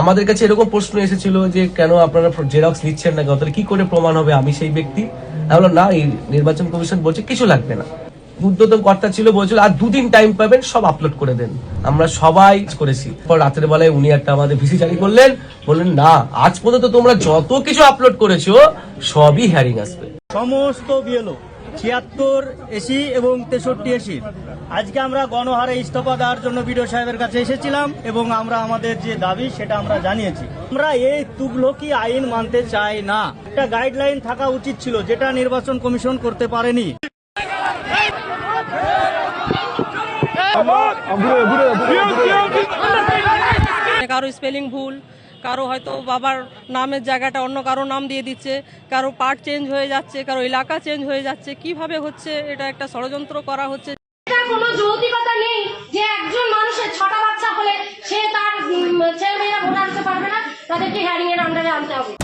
আমাদের কাছে এরকম প্রশ্ন এসেছিল যে, কেন আপনারা জেরক্স নিচ্ছেন না তাহলে কি করে প্রমাণ হবে আমি সেই ব্যক্তি? বললাম, না, এই নির্বাচন কমিশন বলছে কিছু লাগবে না। ঊর্ধ্বতন কর্তা ছিল, বলছিল, আর দুদিন টাইম পাবেন, সব আপলোড করে দেন। আমরা সবাই করেছি। পর রাতের বেলায় উনি একটা আমাদের ভিসি জারি করলেন। বললেন, না, আজ পর্যন্ত তোমরা যত কিছু আপলোড করেছ, সবই হ্যারিং আসবে। সমস্ত বিএলও ছিয়াত্তর এসি এবং তেষট্টি এসি আজকে আমরা গণহারে ইস্তফা দেওয়ার জন্য বিডিও সাহেবের কাছে এসেছিলাম এবং আমরা আমাদের যে দাবি সেটা আমরা জানিয়েছি। আমরা এই তুগলকি আইন মানতে চাই না। একটা গাইডলাইন থাকা উচিত ছিল যেটা নির্বাচন কমিশন করতে পারেনি। কারও স্পেলিং ভুল, কারও হয়তো বাবার নামের জায়গাটা অন্য কারও নাম দিয়ে দিচ্ছে, কারও পার্ট চেঞ্জ হয়ে যাচ্ছে, কারও এলাকা চেঞ্জ হয়ে যাচ্ছে, কীভাবে হচ্ছে এটা একটা ষড়যন্ত্র করা হচ্ছে? কোনো যৌতিকতা নেই যে একজন মানুষের ছটা বাচ্চা হলে সে তার ছেলে মেয়েরা ভোট আনতে পারবে না, তাদেরকে হ্যারিং এর আন্ডারে আনতে হবে।